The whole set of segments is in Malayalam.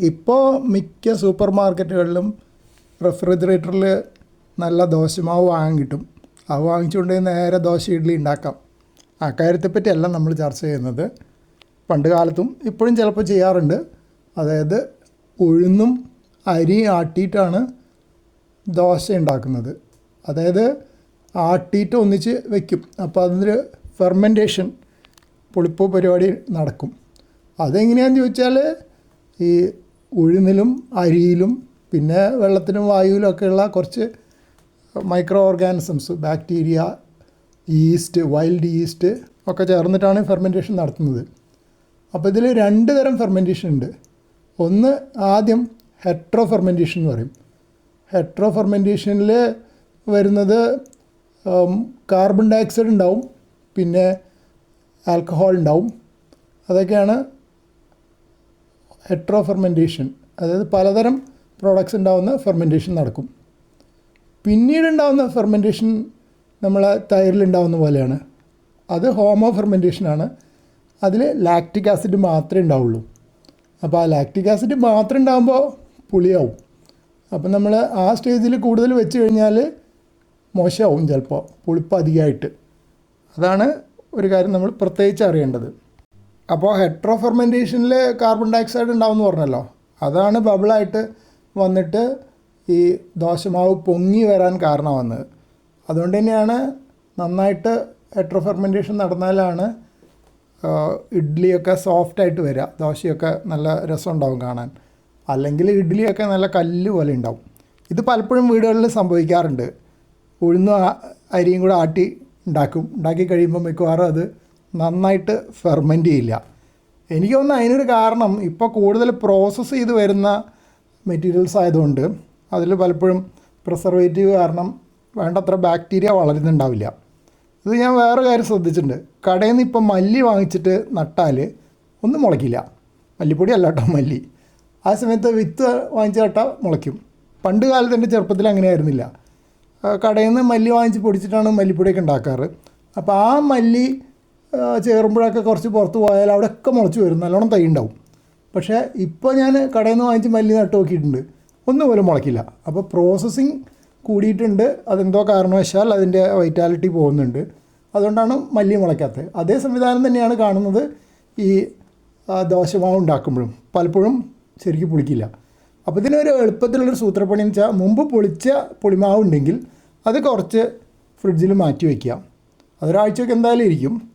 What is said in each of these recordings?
ഇപ്പോൾ മിക്ക സൂപ്പർ മാർക്കറ്റുകളിലും റെഫ്രിജറേറ്ററിൽ നല്ല ദോശമാവ് വാങ്ങാൻ കിട്ടും. അത് വാങ്ങിച്ചുകൊണ്ട് നേരെ ദോശ ഇഡ്ഡലി ഉണ്ടാക്കാം ആ കാര്യത്തെപ്പറ്റിയല്ല നമ്മൾ ചർച്ച ചെയ്യുന്നത് പണ്ട് കാലത്തും ഇപ്പോഴും ചിലപ്പോൾ ചെയ്യാറുണ്ട്. അതായത് ഉഴുന്നും അരി ആട്ടിയിട്ടാണ് ദോശ ഉണ്ടാക്കുന്നത് അതായത് ആട്ടിയിട്ട് ഒന്നിച്ച് വെക്കും. അപ്പോൾ അതിന് ഫെർമെന്റേഷൻ പുളിപ്പ് പരിപാടി നടക്കും. അതെങ്ങനെയാണെന്ന് ചോദിച്ചാൽ ഈ ഉഴുന്നിലും അരിയിലും പിന്നെ വെള്ളത്തിലും വായുവിലും ഒക്കെയുള്ള കുറച്ച് micro organisms bacteria yeast wild yeast ഒക്കെ ചേർന്നിട്ടാണ് ഫെർമെന്റേഷൻ നടത്തുന്നത്. അപ്പോൾ ഇതിൽ രണ്ട് തരം ഫെർമെന്റേഷൻ ഉണ്ട്. ഒന്ന് ആദ്യം ഹെട്രോ ഫെർമെന്റേഷൻ എന്ന് പറയും. ഹെട്രോ ഫെർമെന്റേഷനിൽ വരുന്നത് കാർബൺ ഡയോക്സൈഡ് ഉണ്ടാവും പിന്നെ ആൽക്കഹോൾ ഉണ്ടാവും. അതൊക്കെയാണ് ഹെട്രോ ഫെർമെന്റേഷൻ അതായത് പലതരം പ്രോഡക്ട്സ് ഉണ്ടാകുന്ന ഫെർമെന്റേഷൻ നടക്കും. പിന്നീട് ഉണ്ടാകുന്ന ഫെർമെന്റേഷൻ നമ്മളെ തൈരിലുണ്ടാവുന്ന പോലെയാണ്. അത് ഹോമോ ഫെർമെന്റേഷനാണ് അതിൽ ലാക്റ്റിക് ആസിഡ് മാത്രമേ ഉണ്ടാവുള്ളൂ. അപ്പോൾ ആ ലാക്റ്റിക് ആസിഡ് മാത്രം ഉണ്ടാകുമ്പോൾ പുളിയാവും. അപ്പം നമ്മൾ ആ സ്റ്റേജിൽ കൂടുതൽ വെച്ച് കഴിഞ്ഞാൽ മോശമാവും ചിലപ്പോൾ പുളിപ്പ് അധികമായിട്ട്. അതാണ് ഒരു കാര്യം നമ്മൾ പ്രത്യേകിച്ച് അറിയേണ്ടത്. അപ്പോൾ ഹെട്രോ ഫെർമെന്റേഷനിൽ കാർബൺ ഡയോക്സൈഡ് ഉണ്ടാവുമെന്ന് പറഞ്ഞല്ലോ. അതാണ് ബബിളായിട്ട് വന്നിട്ട് ഈ ദോശമാവ് പൊങ്ങി വരാൻ കാരണമാകുന്നത് അതുകൊണ്ട് തന്നെയാണ് നന്നായിട്ട് ഹെട്രോ ഫെർമെന്റേഷൻ നടന്നാലാണ് ഇഡ്ഡലിയൊക്കെ സോഫ്റ്റായിട്ട് വരിക. ദോശയൊക്കെ നല്ല രസമുണ്ടാവും കാണാൻ. അല്ലെങ്കിൽ ഇഡ്ഡലിയൊക്കെ നല്ല കല്ല് പോലെ ഉണ്ടാവും. ഇത് പലപ്പോഴും വീടുകളിൽ സംഭവിക്കാറുണ്ട്. ഉഴുന്ന അരിയും കൂടെ ആട്ടി ഉണ്ടാക്കും. ഉണ്ടാക്കി കഴിയുമ്പോൾ മിക്കവാറും അത് നന്നായിട്ട് ഫെർമെന്റ് ചെയ്യില്ല. എനിക്ക് തോന്നുന്നു അതിനൊരു കാരണം ഇപ്പോൾ കൂടുതൽ പ്രോസസ്സ് ചെയ്ത് വരുന്ന മെറ്റീരിയൽസ് ആയതുകൊണ്ട് അതിൽ പലപ്പോഴും പ്രിസർവേറ്റീവ് കാരണം വേണ്ടത്ര ബാക്ടീരിയ വളരുന്നുണ്ടാവില്ല. ഇത് ഞാൻ വേറെ കാര്യം ശ്രദ്ധിച്ചിട്ടുണ്ട്. കടയിൽ നിന്ന് ഇപ്പം മല്ലി വാങ്ങിച്ചിട്ട് നട്ടാൽ ഒന്നും മുളയ്ക്കില്ല. മല്ലിപ്പൊടി അല്ല കേട്ടോ മല്ലി. ആ സമയത്ത് വിത്ത് വാങ്ങിച്ച നട്ടാൽ മുളയ്ക്കും. പണ്ട് കാലത്ത് എന്റെ ചെറുപ്പത്തിൽ അങ്ങനെയായിരുന്നില്ല. കടയിൽ നിന്ന് മല്ലി വാങ്ങിച്ച് പൊടിച്ചിട്ടാണ് മല്ലിപ്പൊടിയൊക്കെ ഉണ്ടാക്കാറ്. അപ്പോൾ ആ മല്ലി ചേറുമ്പോഴൊക്കെ കുറച്ച് പുറത്ത് പോയാൽ അവിടെയൊക്കെ മുളച്ച് വരും. നല്ലോണം തൈ ഉണ്ടാവും. പക്ഷേ ഇപ്പോൾ ഞാൻ കടയിൽ നിന്ന് വാങ്ങിച്ച് മല്ലി നട്ട് നോക്കിയിട്ടുണ്ട്. ഒന്നും പോലും മുളയ്ക്കില്ല. അപ്പോൾ പ്രോസസ്സിങ് കൂടിയിട്ടുണ്ട്. അതെന്തോ കാരണവശാൽ അതിന്റെ വൈറ്റാലിറ്റി പോകുന്നുണ്ട്. അതുകൊണ്ടാണ് മല്ലി മുളയ്ക്കാത്തത്. അതേ സംവിധാനം തന്നെയാണ് കാണുന്നത് ഈ ദോശമാവ് ഉണ്ടാക്കുമ്പോഴും. പലപ്പോഴും ശരിക്കും പുളിക്കില്ല. അപ്പോൾ ഇതിനൊരു എളുപ്പത്തിലുള്ളൊരു സൂത്രപ്പണി എന്ന് വെച്ചാൽ മുമ്പ് പൊളിച്ച പുളിമാവ് ഉണ്ടെങ്കിൽ അത് കുറച്ച് ഫ്രിഡ്ജിൽ മാറ്റി വയ്ക്കുക അതൊരാഴ്ചയൊക്കെ എന്തായാലും ഇരിക്കും.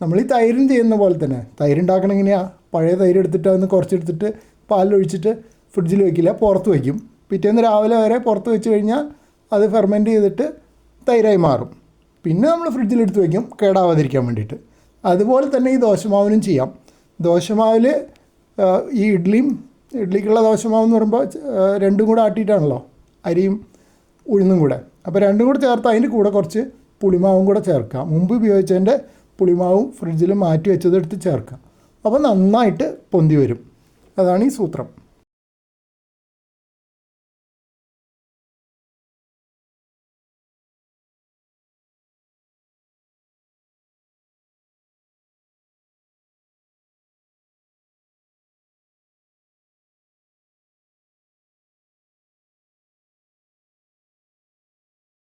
നമ്മൾ ഈ തൈരും ചെയ്യുന്ന പോലെ തന്നെ. തൈര് ഉണ്ടാക്കണം എങ്ങനെയാണ് പഴയ തൈര് എടുത്തിട്ട് അതിന് കുറച്ചെടുത്തിട്ട് പാലിലൊഴിച്ചിട്ട് ഫ്രിഡ്ജിൽ വെക്കില്ല പുറത്ത് വയ്ക്കും പിറ്റേന്ന് രാവിലെ വരെ പുറത്ത് വെച്ച് കഴിഞ്ഞാൽ അത് ഫെർമെന്റ് ചെയ്തിട്ട് തൈരായി മാറും. പിന്നെ നമ്മൾ ഫ്രിഡ്ജിലെടുത്ത് വയ്ക്കും കേടാവാതിരിക്കാൻ വേണ്ടിയിട്ട്. അതുപോലെ തന്നെ ഈ ദോശമാവിനും ചെയ്യാം. ദോശമാവിൽ ഈ ഇഡ്ഡലിയും ഇഡ്ഡലിക്കുള്ള ദോശമാവ് എന്ന് പറയുമ്പോൾ രണ്ടും കൂടെ ആട്ടിയിട്ടാണല്ലോ? അരിയും ഉഴുന്നും കൂടെ. അപ്പോൾ രണ്ടും കൂടെ ചേർത്ത് അതിന്റെ കൂടെ കുറച്ച് പുളിമാവും കൂടെ ചേർക്കാം. മുമ്പ് ഉപയോഗിച്ചതിന്റെ പുളിമാവും ഫ്രിഡ്ജിൽ മാറ്റി വെച്ചതെടുത്ത് ചേർക്കുക അപ്പോൾ നന്നായിട്ട് പൊന്തി വരും. അതാണ് ഈ സൂത്രം.